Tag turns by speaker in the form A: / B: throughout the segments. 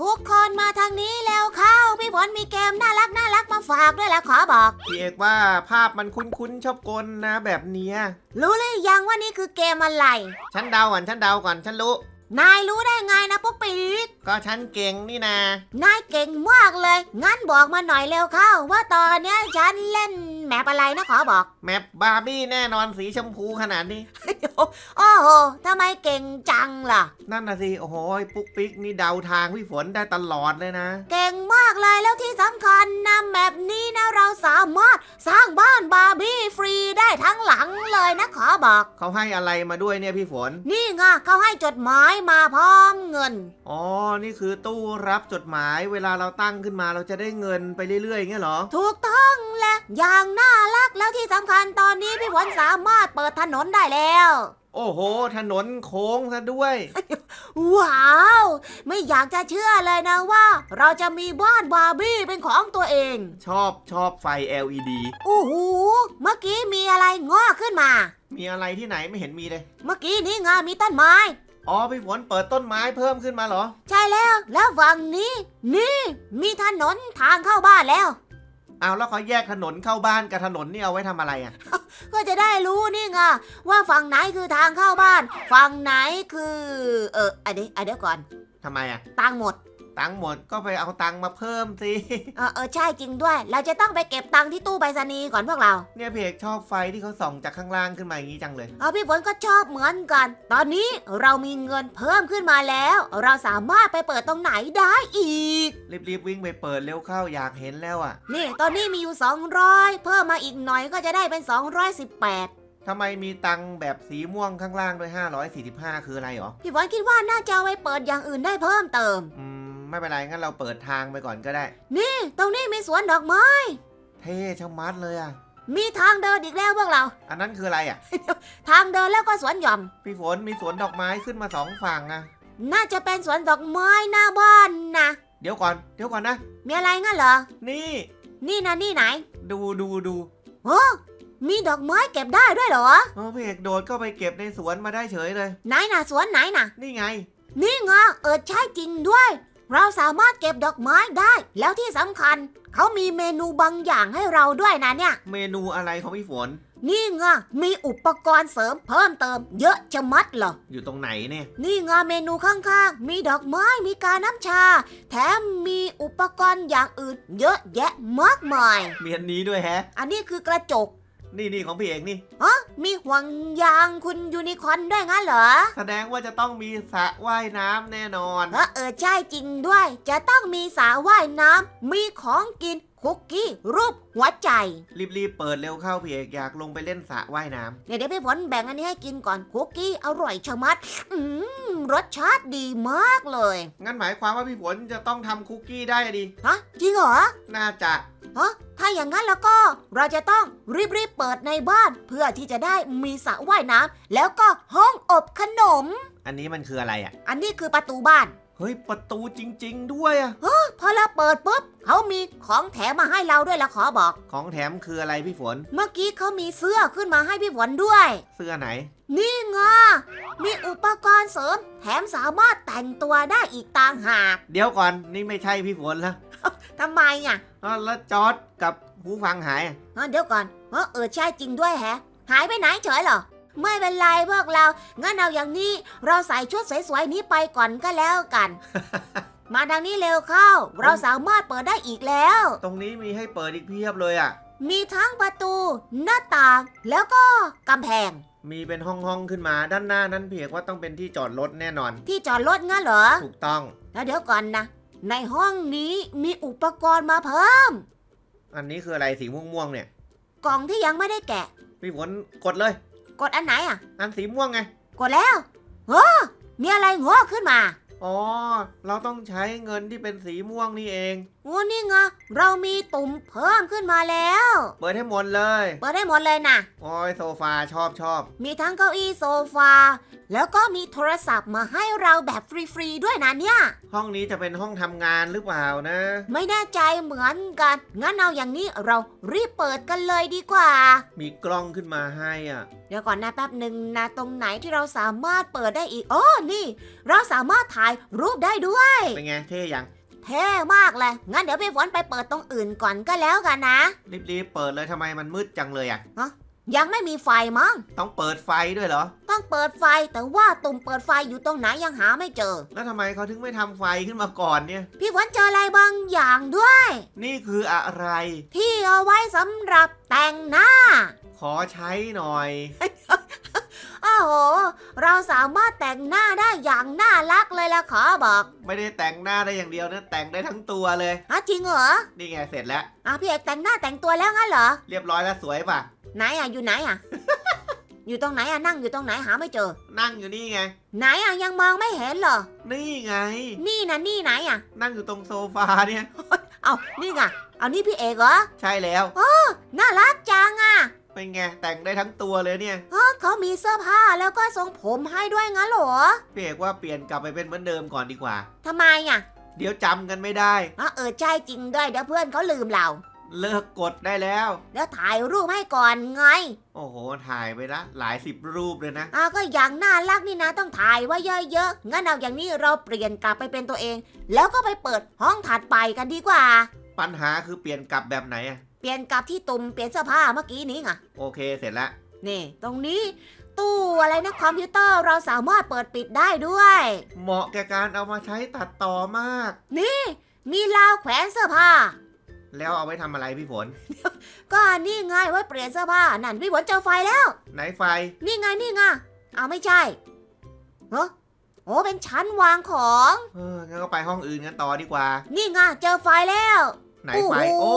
A: ทุกคนมาทางนี้แล้วเข้า พี่ฝนมีเกมน่ารักน่ารักมาฝากด้วยแหละขอบอก
B: พี่เอกว่าภาพมันคุ้นๆชอบกลนะแบบเนี้ย
A: รู้หรือยังว่านี่คือเกมอะไร
B: ฉันเดาก่อนฉันเดาก่อนฉันรู้
A: นายรู้ได้ไงนะปุ๊กปีก
B: ก็ฉันเก่งนี่นา
A: นายเก่งมากเลย งั้นบอกมาหน่อยเร็วเข้า ว่าตอนเนี้ยฉันเล่นแมปอะไรนะขอบอก
B: แมปบาร์บี้แน่นอนสีชมพูขนาดนี้
A: โอ้โหทำไมเก่งจังล่ะ
B: นั่นนะสิ โอ้โหปุ๊กปิ๊กนี่เดาทางพี่ฝนได้ตลอดเลยนะ
A: เก่งมากเลยแล้วที่สำคัญนะแมปนี้นะเราสามารถสร้างบ้านบาร์บี้ฟรีได้ทั้งหลังเลยนะขอบอก
B: เขาให้อะไรมาด้วยเนี่ยพี่ฝน
A: นี่ไงเขาให้จดหมายมาพร้อมเงิน
B: อ๋อนี่คือตู้รับจดหมาย เวลาเราตั้งขึ้นมาเราจะได้เงินไปเรื่อยๆอย่างเงี้ยเหรอ
A: ถูกต้องและอย่างน่ารักแล้วที่สำคัญตอนนี้พี่ฝนสามารถเปิดถนนได้แล้ว
B: โอ้โห ถนนโค้งซะด้วย
A: ว้าว ไม่อยากจะเชื่อเลยนะว่า เราจะมีบ้านบาร์บี้เป็นของตัวเอง
B: ชอบชอบไฟ LED
A: โอ้โหเมื่อกี้มีอะไรงอกขึ้นมา
B: มีอะไรที่ไหนไม่เห็นมีเลย
A: เมื่อกี้นี่ไงมีต้นไม้
B: อ๋อพี่ฝนเปิดต้นไม้เพิ่มขึ้นมาเหรอ
A: ใช่แล้ว แล้วฝั่งนี้ นี่ มีถนนทางเข้าบ้านแล้ว
B: เอาแล้วเขาแยกถนนเข้าบ้านกับถนนนี่เอาไว้ทำอะไรอะ
A: ก็จะได้รู้นี่ไงว่าฝั่งไหนคือทางเข้าบ้าน ฝั่งไหนคือ เอออันนี้อันเดี๋ยวก่อน
B: ทำไมอะ
A: ตังค์หมด
B: ตังค์หมดก็ไปเอาตังค์มาเพิ่มสิ
A: เออเออใช่จริงด้วย เราจะต้องไปเก็บตังค์ที่ตู้ไปรษณีย์ก่อนพวกเรา
B: เนี่ยพี่เอกชอบไฟที่เขาส่องจากข้างล่างขึ้นมาอย่างนี้จังเลย
A: เอาพี่ฝนก็ชอบเหมือนกัน ตอนนี้เรามีเงินเพิ่มขึ้นมาแล้ว เราสามารถไปเปิดตรงไหนได้อีก
B: รีบๆวิ่งไปเปิดเร็วเข้าอยากเห็นแล้วอะ
A: นี่ตอนนี้มีอยู่ 200 เพิ่มมาอีกหน่อยก็จะได้เป็น 218
B: ทำไมมีตังค์แบบสีม่วงข้างล่างด้วย545 คืออะไรหรอ
A: พี่ฝนคิดว่าน่าจะเอาไปเปิดอย่างอื่นได้เพิ่มเติม
B: อืม ไม่เป็นไรงั้นเราเปิดทางไปก่อนก็ได้
A: นี่ตรงนี้มีสวนดอกไม้
B: เท่ชะมัดเลยอะ
A: มีทางเดินอีกแล้วพวกเรา
B: อันนั้นคืออะไรอะ
A: ทางเดินแล้วก็สวนหย่อม
B: พี่ฝนมีสวนดอกไม้ขึ้นมาสองฝั่งอะ
A: น่าจะเป็นสวนดอกไม้หน้าบ้านนะ
B: เดี๋ยวก่อนเดี๋ยวก่อนนะ
A: มีอะไรงั้นเหรอ
B: นี่
A: นี่นะนี่ไหน
B: ดูดูดู
A: โอ้มีดอกไม้เก็บได้ด้วยเหรอ
B: โอ้พี่เอกโดดก็ไปเก็บในสวนมาได้เฉยเลย
A: ไหนนะสวนไหนนะ
B: นี่ไง
A: นี่ไงเออใช่จริงด้วย เราสามารถเก็บดอกไม้ได้ แล้วที่สำคัญ เขามีเมนูบางอย่างให้เราด้วยนะเนี่ย
B: เมนูอะไรของพี่ฝน
A: นี่ไงมีอุปกรณ์เสริมเพิ่มเติม เยอะจะมัดเหรอ
B: อยู่ตรงไหนเนี่ย
A: นี่ไงเมนูข้างๆ มีดอกไม้มีกาน้ำชา แถมมีอุปกรณ์อย่างอื่น เยอะแยะมากมาย
B: มีอันนี้ด้วยแฮะ
A: อันนี้คือกระจก
B: นี่นี่ของพี่เอกนี่
A: อ๋อมีห่วงยางคุณยูนิคอร์นด้วยงั้นเหรอ
B: แสดงว่าจะต้องมีสระว่ายน้ำแน่นอน
A: เออเออใช่จริงด้วย จะต้องมีสระว่ายน้ำ มีของกินคุกกี้ รูปหัวใจ
B: รีบๆเปิดเร็วเข้าพี่เอกอยากลงไปเล่นสระว่ายน้ำ
A: เดี๋ยวเดี๋ยวพี่ฝนแบ่งอันนี้ให้กินก่อนคุกกี้อร่อยชะมัด อืมรสชาติดีมากเลย
B: งั้นหมายความว่าพี่ฝนจะต้องทำคุกกี้ได้อะดิ
A: ฮะจริงเหรอ
B: น่าจะ
A: ฮะถ้าอย่างนั้นแล้วก็เราจะต้องรีบๆเปิดในบ้าน เพื่อที่จะได้มีสระว่ายน้ำแล้วก็ห้องอบขนม
B: อันนี้มันคืออะไรอะ
A: อันนี้คือประตูบ้าน
B: เฮ้ย ประตูจริง ๆ ด้วยอะ
A: พอเราเปิดปุ๊บเขามีของแถมมาให้เราด้วยละขอบอก
B: ของแถมคืออะไรพี่ฝน
A: เมื่อกี้เขามีเสื้อขึ้นมาให้พี่ฝนด้วย
B: เสื้อไหน
A: นี่ไงมีอุปกรณ์เสริม แถมสามารถแต่งตัวได้อีกต่างหาก
B: เดี๋ยวก่อน นี่ไม่ใช่พี่ฝนละ
A: ทำไมอะ
B: อ้าวแล้วจอร์ดกับหูฟังหายอะ
A: เอ้าเดี๋ยวก่อนเออเออใช่จริงด้วยแฮะ หายไปไหนเฉยเหรอ ไม่เป็นไรพวกเรา งั้นเอาอย่างนี้ เราใส่ชุดสวยๆนี้ไปก่อนก็แล้วกัน มาทางนี้เร็วเข้า เราสามารถเปิดได้อีกแล้ว
B: ตรงนี้มีให้เปิดอีกเพียบเลยอะ
A: มีทั้งประตู หน้าต่าง แล้วก็กำแพง
B: มีเป็นห้องๆขึ้นมาด้านหน้านั้นพี่เอกว่าต้องเป็นที่จอดรถแน่นอน
A: ที่จอดรถงั้นเหรอ
B: ถูกต้อง
A: แล้วเดี๋ยวก่อนนะ ในห้องนี้มีอุปกรณ์มาเพิ่ม
B: อันนี้คืออะไรสีม่วงๆเนี่ย
A: กล่องที่ยังไม่ได้แกะ
B: พี่ฝนกดเลย
A: กดอันไหนอะ
B: อันสีม่วงไง
A: กดแล้วเฮ้อมีอะไรงอกขึ้นมา
B: อ๋อ เราต้องใช้เงินที่เป็นสีม่วงนี่เอง
A: โอ้นี่ไงเรามีตุ่มเพิ่มขึ้นมาแล้ว
B: เปิดให้หมดเลย
A: เปิดได้หมดเลยนะ
B: โอ้ยโซฟาชอบชอบ
A: มีทั้งเก้าอี้โซฟา แล้วก็มีโทรศัพท์มาให้เราแบบฟรีๆด้วยนะเนี่ย
B: ห้องนี้จะเป็นห้องทำงานหรือเปล่านะ
A: ไม่แน่ใจเหมือนกัน งั้นเอาอย่างนี้เรารีบเปิดกันเลยดีกว่า
B: มีกล้องขึ้นมาให้อะ
A: เดี๋ยวก่อนนะแป๊บหนึ่งนะตรงไหนที่เราสามารถเปิดได้อีกอ๋อนี่ เราสามารถถ่ายรูปได้ด้วย
B: เป็นไงเท่ยัง
A: เท่มากเลย งั้นเดี๋ยวพี่ฝนไปเปิดตรงอื่นก่อนก็แล้วกันนะ
B: รีบๆเปิดเลยทำไมมันมืดจังเลยอะ
A: ยังไม่มีไฟมั้ง
B: ต้องเปิดไฟด้วยเหรอ
A: ต้องเปิดไฟแต่ว่าตุ่มเปิดไฟอยู่ตรงไหนยังหาไม่เจอ
B: แล้วทำไมเขาถึงไม่ทำไฟขึ้นมาก่อนเนี่ย
A: พี่ฝนเจออะไรบางอย่างด้วย
B: นี่คืออะไร
A: ที่เอาไว้สำหรับแต่งหน้า
B: ขอใช้หน่อย
A: โอ้โห เราสามารถแต่งหน้าได้อย่างน่ารักเลยละขอบอก
B: ไม่ได้แต่งหน้าได้อย่างเดียวนะแต่งได้ทั้งตัวเลย
A: ฮะจริงเหรอ
B: นี่ไงเสร็จแล้ว
A: อะพี่เอกแต่งหน้าแต่งตัวแล้วงั้นเหรอ
B: เรียบร้อยแล้วสวยป่ะ
A: ไหนอะอยู่ไหนอะ อยู่ตรงไหนอะนั่งอยู่ตรงไหนหาไม่เจอ
B: นั่งอยู่นี่ไง
A: ไหนอะยังมองไม่เห็นเหรอ
B: นี่ไง
A: นี่นะนี่ไหนอะ
B: นั่งอยู่ตรงโซฟาเนี่ย
A: เอานี่ไง เอานี่พี่เอกเหรอ
B: ใช่แล้ว
A: น่ารักจังอะ
B: เป็นไงแต่งได้ทั้งตัวเลยเนี่ย
A: อ๋อเขามีเสื้อผ้าแล้วก็ทรงผมให้ด้วยงั้นเหรอ
B: พี่เอกว่าเปลี่ยนกลับไปเป็นเหมือนเดิมก่อนดีกว่า
A: ทำไมอะ
B: เดี๋ยวจำกันไม่ได้
A: อ๋อเออใช่จริงด้วยเดี๋ยวเพื่อนเขาลืมเรา
B: เลิกกดได้แล้ว
A: เดี๋ยวถ่ายรูปให้ก่อนไง
B: โอ้โหถ่ายไปละหลายสิบรูปเลยนะ
A: อ้าวก็อย่างน่ารักนี่นะต้องถ่ายไว้เยอะๆงั้นเอาอย่างนี้เราเปลี่ยนกลับไปเป็นตัวเอง แล้วก็ไปเปิดห้องถัดไปกันดีกว่า
B: ปัญหาคือเปลี่ยนกลับแบบไหนอะ
A: เปลี่ยนกลับที่ตุ่มเปลี่ยนเสื้อผ้าเมื่อกี้นี้ไง
B: โอเคเสร็จแล้ว
A: นี่ ตรงนี้ตู้อะไรนะคอมพิวเตอร์เราสามารถเปิดปิดได้ด้วย
B: เหมาะแก่การเอามาใช้ตัดต่อมาก
A: มีราวแขวนเสื้อผ้า
B: แล้วเอาไว้ทำอะไรพี่ฝน
A: ก็นี่ไงไว้เปลี่ยนเสื้อผ้านั่นพี่ฝนเจอไฟแล้ว
B: ไหนไฟ
A: นี่ไงนี่ไงเอาไม่ใช่เฮ้โอ้เป็นชั้นวางของ
B: เอองั้นก็ไปห้องอื่นกันต่อดีกว่า
A: นี่ไงเจอไฟแล้ว
B: ไหนไฟ
A: โอ้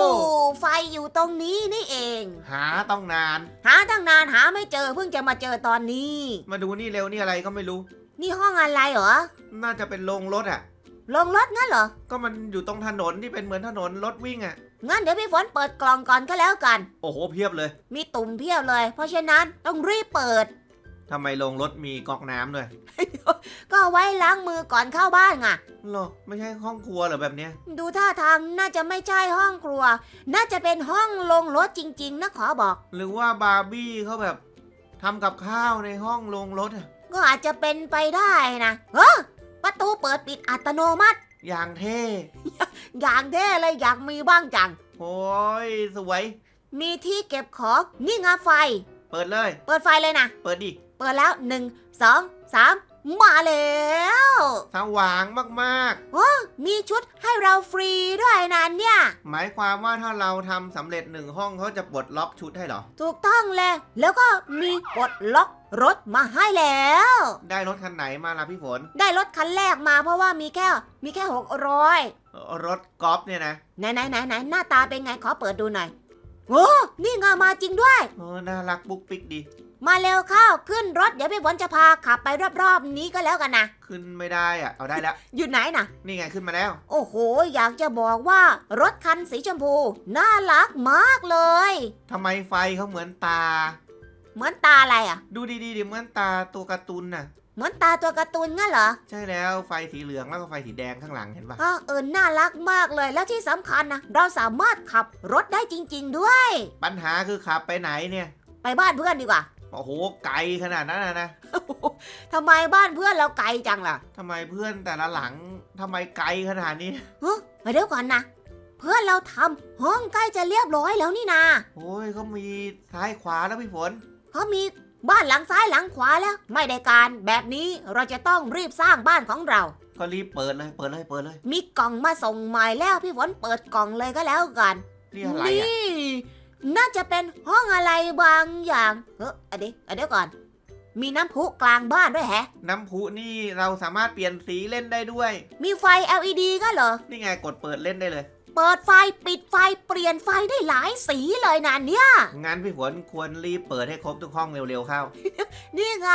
B: โอ้
A: โหไฟอยู่ตรงนี้นี่เอง
B: หาต้องนาน
A: หาตั้งนานหาไม่เจอเพิ่งจะมาเจอตอนนี้
B: มาดูนี่เร็วนี่อะไรก็ไม่รู้
A: นี่ห้องอะไรเหรอ
B: น่าจะเป็นโรงรถอะ
A: ลงรถงั้นเหรอ
B: ก็มันอยู่ตรงถนนที่เป็นเหมือนถนนรถวิ่งอะ
A: งั้นเดี๋ยวพี่ฝนเปิดกล่องก่อนก็แล้วกัน
B: โอ้โหเพียบเลย
A: มีตุ่มเพียบเลย เพราะฉะนั้นต้องรีบเปิด
B: ทำไมโรงรถมีก๊อกน้ำด้วย
A: ก็เอาไว้ล้างมือก่อนเข้าบ้านไง
B: เหรอไม่ใช่ห้องครัวเหรอแบบเนี้ย
A: ดูท่าทางน่าจะไม่ใช่ห้องครัว น่าจะเป็นห้องลงรถจริง ๆนะขอบอก
B: หรือว่าบาร์บี้เขาแบบทำกับข้าวในห้องโรงรถอะ
A: ก็อาจจะเป็นไปได้นะเออประตูเปิดปิดอัตโนมัติ
B: อย่างเท่
A: อย่างเท่เลยอยากมีบ้างจัง
B: โอ้ยสวย
A: มีที่เก็บของนี่ไงไฟ
B: เปิดเลย
A: เปิดไฟเลยนะ
B: เปิดดิ
A: เปิดแล้วหนึ่งสองสามมาแล้ว
B: สว่างมาก
A: มีชุดให้เราฟรีด้วยนะเนี่ย
B: ๆหมายความว่าถ้าเราทำสำเร็จหนึ่งห้องเขาจะปลดล็อกชุดให้เหรอ
A: ถูกต้องเลย แล้วก็มีปลดล็อกรถมาให้แล้ว
B: ได้รถคันไหนมาล่ะพี่ฝน
A: ได้รถคันแรกมาเพราะว่ามีแค่ มีแค่หกร้อย
B: เอ่อรถกอล์ฟเนี่ยนะ
A: ไหนไหนไหนไหนหน้าตาเป็นไงขอเปิดดูหน่อย โอ้นี่ไงมาจริงด้วย
B: เออน่ารักปุ๊กปิ๊กดี
A: มาเร็วเข้าขึ้นรถเดี๋ยวพี่ฝนจะพาขับไปรอบๆนี้ก็แล้วกันนะ
B: ขึ้นไม่ได้อะเอาได้แล้ว
A: อยู่ไหนนะ
B: นี่ไงขึ้นมาแล้ว
A: โอ้โห อยากจะบอกว่ารถคันสีชมพู น่ารักมากเลย
B: ทำไมไฟเขาเหมือนตา
A: เหมือนตาอะไรอะ
B: ดูดีๆดิเหมือนตาตัวการ์ตูนน่ะ
A: เหมือนตาตัวการ์ตูนงั้นเหรอ
B: ใช่แล้วไฟสีเหลืองแล้วก็ไฟสีแดงข้างหลังเห็นปะ
A: อ้าวเออน่ารักมากเลยแล้วที่สำคัญนะเราสามารถขับรถได้จริง ๆ ด้วย
B: ปัญหาคือขับไปไหนเนี่ย
A: ไปบ้านเพื่อนดีกว่า
B: โอ้โหไกลขนาดนั้นนะนะ
A: ทำไมบ้านเพื่อนเราไกลจังล่ะ
B: ทำไมเพื่อนแต่ละหลังทำไมไกลขนาดนี้
A: เฮ้ยเดี๋ยวก่อนนะเพื่อนเราทำห้องใกล้จะเรียบร้อยแล้วนี่นา
B: โอ้ยเขามีซ้ายขวาแล้วพี่ฝน
A: เขามี บ้านหลังซ้ายหลังขวาแล้ว ไม่ได้การแบบนี้เราจะต้องรีบสร้างบ้านของเรา
B: ก็รีบเปิดเลยเปิดเลยเปิดเลย
A: มีกล่องมาส่งใหม่แล้วพี่ฝนเปิดกล่องเลยก็แล้วกัน
B: นี่อะไรอะ
A: นี่น่าจะเป็นห้องอะไรบางอย่างเอออะเดี๋ยวอะเดี๋ยวก่อน มีน้ำพุกลางบ้านด้วยแฮะ
B: น้ำพุนี่เราสามารถเปลี่ยนสีเล่นได้ด้วย
A: มีไฟ LED ก็เหรอ
B: นี่ไงกดเปิดเล่นได้เลย
A: เปิดไฟปิดไฟเปลี่ยนไฟได้หลายสีเลยนะเนี่ย
B: งั้นพี่ฝนควรรีบเปิดให้ครบทุกห้องเร็วๆเข้า
A: นี่ไง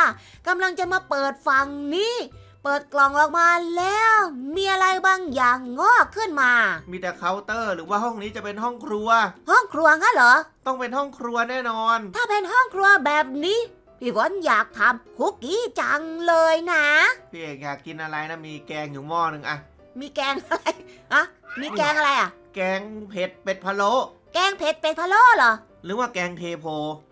A: กำลังจะมาเปิดฝั่งนี้ เปิดกล่องออกมาแล้ว มีอะไรบางอย่างงอกขึ้นมา
B: มีแต่เคาน์เตอร์หรือว่าห้องนี้จะเป็นห้องครัว
A: ห้องครัวงั้นเหรอ
B: ต้องเป็นห้องครัวแน่นอน
A: ถ้าเป็นห้องครัวแบบนี้พี่ฝนอยากทำคุกกี้จังเลยนะ
B: พี่เอกอยากกินอะไรนะมีแกงอยู่หม้อหนึ่งอะ
A: มีแกงอะไรอะ มีแกงอะไรอะ
B: แกงเผ็ดเป็ดพะโล้
A: แกงเผ็ดเป็ดพะโล้เหรอ
B: หรือว่าแกงเทโพ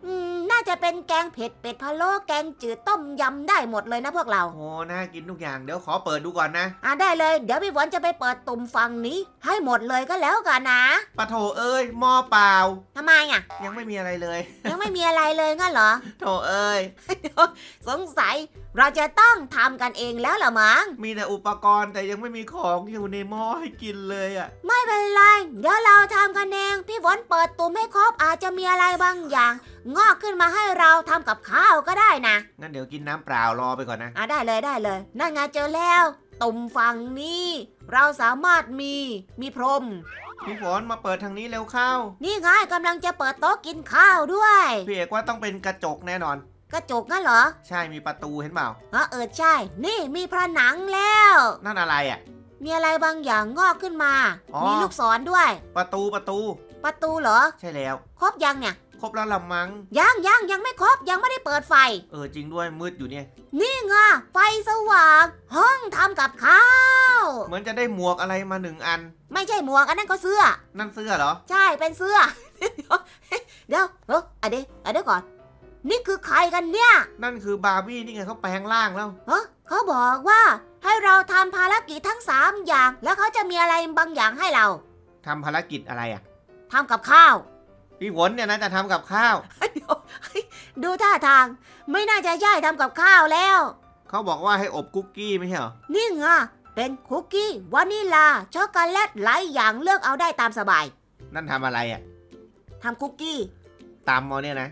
A: อืมน่า จะเป็นแกงเผ็ดเป็ดพะโล้แกงจืดต้มยำได้หมดเลยนะพวกเรา
B: โอ้น่ากินทุกอย่างเดี๋ยวขอเปิดดูก่อนนะ
A: อะได้เลย เดี๋ยวพี่ฝนจะไปเปิดตุ่มฟังนี้ ให้หมดเลยก็แล้วกันนะ
B: ปะโถเอ้ยหม้อเปล่า
A: ทำไมอะ
B: ยังไม่มีอะไรเลย
A: ยังไม่มีอะไรเลยงั้นเหรอ
B: โถเอ้ย
A: สงสัยเราจะต้องทำกันเองแล้วล่ะมั้ง
B: มีแต่อุปกรณ์แต่ยังไม่มีของอยู่ในหม้อให้กินเลยอะ
A: ไม่เป็นไร เดี๋ยวเราทำกันเองพี่ฝนเปิดตุ่มให้ครบอาจจะมีอะไรบางอย่าง งอกขึ้นมาให้เราทำกับข้าวก็ได้นะ
B: งั้นเดี๋ยวกินน้ำเปล่ารอไปก่อนนะ
A: อะได้เลยได้เลย นั่นไงเจอแล้ว ตุ่มฟังนี่เราสามารถมีมีพรม
B: พี่ฝนมาเปิดทางนี้เร็วเข้า
A: นี่ไงกำลังจะเปิดโต๊ะกินข้าวด้วย
B: พี่เอกว่าต้องเป็นกระจกแน่นอน
A: กระจกงั้นเหรอ
B: ใช่มีประตูเห็นเปล่า
A: อ๋อเออใช่ นี่มีผนังแล้ว
B: นั่นอะไรอะ
A: มีอะไรบางอย่างงอกขึ้นมา
B: อ๋อ
A: มีลูกศรด้วย
B: ประตูประตู
A: ประตูเหรอ
B: ใช่แล้ว
A: ครบยังเนี่ย
B: ครบแล้วละมัง
A: ยังยังยังไม่ครบยังไม่ได้เปิดไฟ
B: เออจริงด้วยมืดอยู่เนี่ย
A: นี่ไงไฟสว่าง ห้องทำกับข้าว
B: เหมือนจะได้หมวกอะไรมาหนึ่งอัน
A: ไม่ใช่หมวกอันนั้นก็เสื้อ
B: นั่นเสื้อเหรอ
A: ใช่เป็นเสื้อ เดี๋ยวเดี๋ยวเอออะเดี๋ยวอะเดี๋ยวก่อน นี่คือใครกันเนี่ย
B: นั่นคือบาร์บี้นี่ไงเขาแปลงร่างแล้ว
A: เออเขาบอกว่าให้เราทำภารกิจทั้งสามอย่าง แล้วเขาจะมีอะไรบางอย่างให้เรา
B: ทำภารกิจอะไรอะ
A: ทำกับข้าว
B: พี่ฝนเนี่ยนะจะทำกับข้าว
A: เดี๋ยวดูท่าทาง ไม่น่าจะย่ายทำกับข้าวแล้ว
B: เขาบอกว่าให้อบคุกกี้ไม่ใช่เหรอ
A: นี่ไงเป็นคุกกี้วานิลาช็อกโกแลตหลายอย่างเลือกเอาได้ตามสบาย
B: นั่นทำอะไรอะ
A: ทำคุกกี้
B: ตำเอาเนี่ยนะ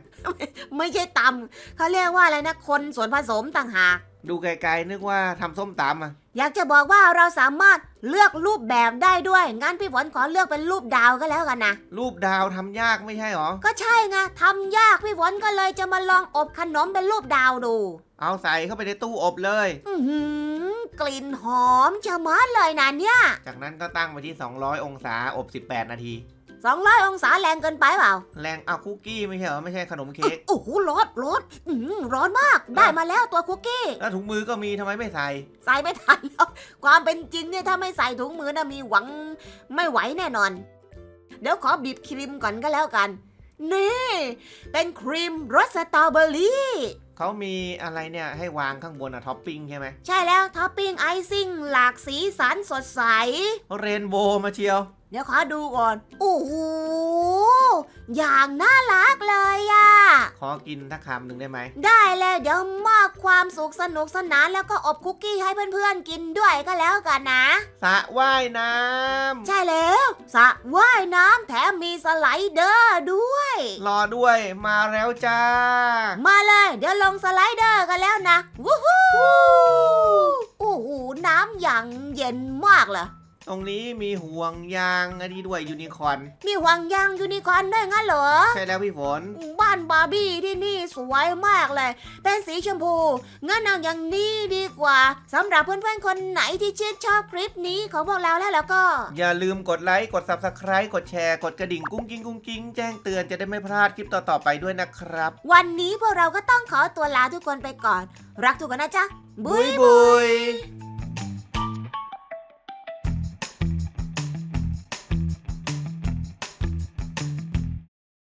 A: ไม่ใช่ตำเขาเรียกว่าอะไรนะคนส่วนผสมต่างหาก
B: ดูไกลๆนึกว่าทำส้มตำอะ
A: อยากจะบอกว่าเราสามารถเลือกรูปแบบได้ด้วย งั้นพี่ฝนขอเลือกเป็นรูปดาวก็แล้วกันนะ
B: รูปดาวทำยากไม่ใช่เหรอ
A: ก็ใช่ไงทำยากพี่ฝนก็เลยจะมาลองอบขนมเป็นรูปดาวดู
B: เอาใส่เข้าไปในตู้อบเลย
A: อือหือกลิ่นหอมชะมัดเลยนะเนี่ย
B: จากนั้นก็ตั้งไปที่ 200 องศาอบ 18 นาที
A: 200 องศาแรงเกินไปเปล่า
B: แรงเอาคุกกี้ไม่ใช่เหรอไม่ใช่ขนมเค้ก
A: โอ้โหร้อนร้อนอืมร้อนมากได้มาแล้วตัวคุกกี้
B: แล้วถุงมือก็มีทำไมไม่ใส่
A: ใส่ไม่ทันแล้วความเป็นจริงเนี่ยถ้าไม่ใส่ถุงมือนะมีหวังไม่ไหวแน่นอน เดี๋ยวขอบีบครีมก่อนก็แล้วกัน นี่ เป็นครีมรสสตรอเบอรี่
B: เขามีอะไรเนี่ยให้วางข้างบนอะท็อปปิ้งใช่ไหม
A: ใช่แล้วท็อปปิ้งไอซิ่งหลากสีสันสดใส
B: เรนโบว์มาเชียว
A: เดี๋ยวขอดูก่อน โอ้โห อย่างน่ารักเลยอะ
B: ขอกินทักคำหนึ่งได้ไหม
A: ได้เลยเดี๋ยวมอบความสุขสนุกสนานแล้วก็อบคุกกี้ให้เพื่อนๆกินด้วยก็แล้วกันนะ
B: สระว่ายน้ำ
A: ใช่แล้วสระว่ายน้ำแถมมีสไลเดอร์ด้วย
B: รอด้วยมาแล้วจ้า
A: มาเลย เดี๋ยวลงสไลเดอร์กันแล้วนะ วู้ฮู้โอ้โหน้ำอย่างเย็นมากเลย
B: ตรงนี้มีห่วงยางอันนี้ด้วยยูนิคอร์น
A: มีหวังยางยูนิคอร์นด้วยงั้นเหรอ
B: ใช่แล้วพี่ฝน
A: บ้านบาร์บี้ที่นี่สวยมากเลย เป็นสีชมพู งั้นเอาอย่างนี้ดีกว่าสำหรับเพื่อนๆคนไหนที่ชื่นชอบคลิปนี้ของพวกเราแล้วแล้วก็
B: อย่าลืมกดไลค์กด Subscribe กดแชร์กดกระดิ่งกุ้งกิ้งกุ้งกิ้งแจ้งเตือนจะได้ไม่พลาดคลิปต่อๆไปด้วยนะครับ
A: วันนี้พวกเราก็ต้องขอตัวลาทุกคนไปก่อน รักทุกคนนะจ๊ะ บุย
B: บุย